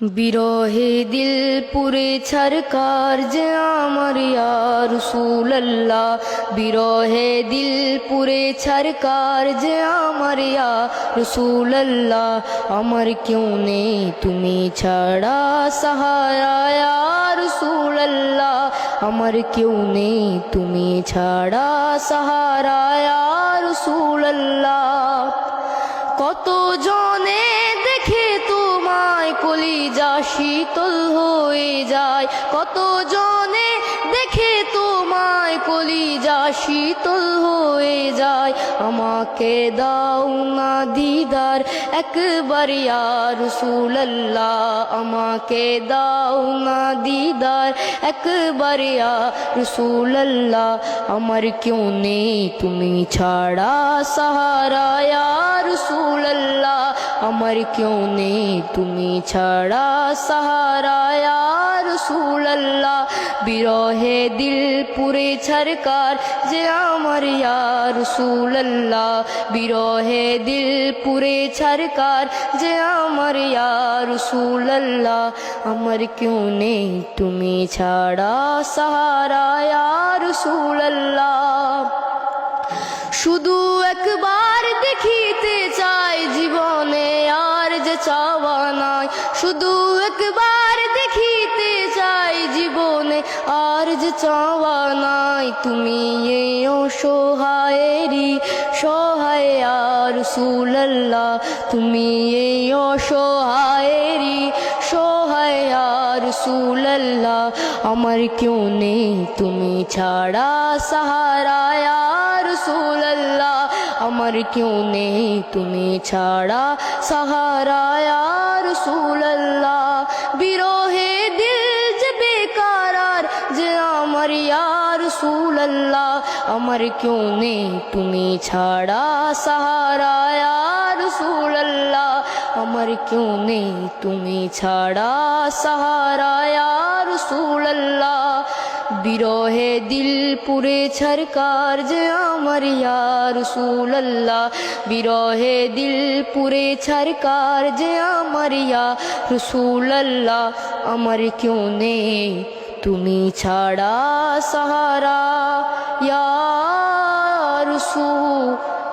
বিরহে দিল পুরে ছরকার যে আমার ইয়ার রসুল্লাহ বিরহে দিল পুরে ছরকার যে আমার ইয়া রসুল্লাহ আমার কেউ নেই, তুমি ছাড়া সাহারা রসুল্লাহ আমার কেউ নেই, তুমি ছাড়া সাহারা রসুল্লাহ কত জনে তোমায় কলিজা শীতল হয়ে যায়। কত জনে দেখে তোমায় কলিজা শীতল হয়ে যায়। আমাকে দাও না দিদার, একবার রসুল্লাহ আমাকে দাও না দিদার, একবার রসুল্লাহ আমার কেউ নেই তুমি ছাড়া সাহারা আমার কেউ নেই তুমি ছাড়া সাহারা রসুল্লাহ বিরহে দিল পুরে ছরকার যে আমার ইয়ার রসুল্লাহ বিরহে দিল পুরে ছরকার যে আমার ইয়ার রসুল্লাহ আমার কেউ নেই তুমি ছাড়া সাহারা রসুল্লাহ শুধু একবার দেখিতে চাওয়া নাই। শুধু একবার দেখিতে চাই জীবনে, আর যে চাওয়া নাই, তুমি এই অসহায়েরই সহায়। আর সুল্লাহ তুমি এই অসহায়েরই সহায়। আর সুল্লাহ আমার কেউ নেই, তুমি ছাড়া সাহারা রসুল্লাহ আমার কেউ নেই তুমি ছাড়া সাহারা রসুল্লাহ বিরহে দিল যে বেকারার যে আমার ইয়ার রসুল্লাহ আমার কেউ নেই তুমি ছাড়া সাহারা রসুল্লাহ আমার কেউ নেই তুমি ছাড়া সাহারা রসুল্লাহ বিরহে দিল পুরে ছরকার যে আমার ইয়ার রসুল্লাহ বিরহে দিল পুরে ছরকার যে আমার ইয়া রসুল্লাহ আমার কেউ নেই, তুমি ছাড়া সাহারা। ইয়া রসুল্লাহ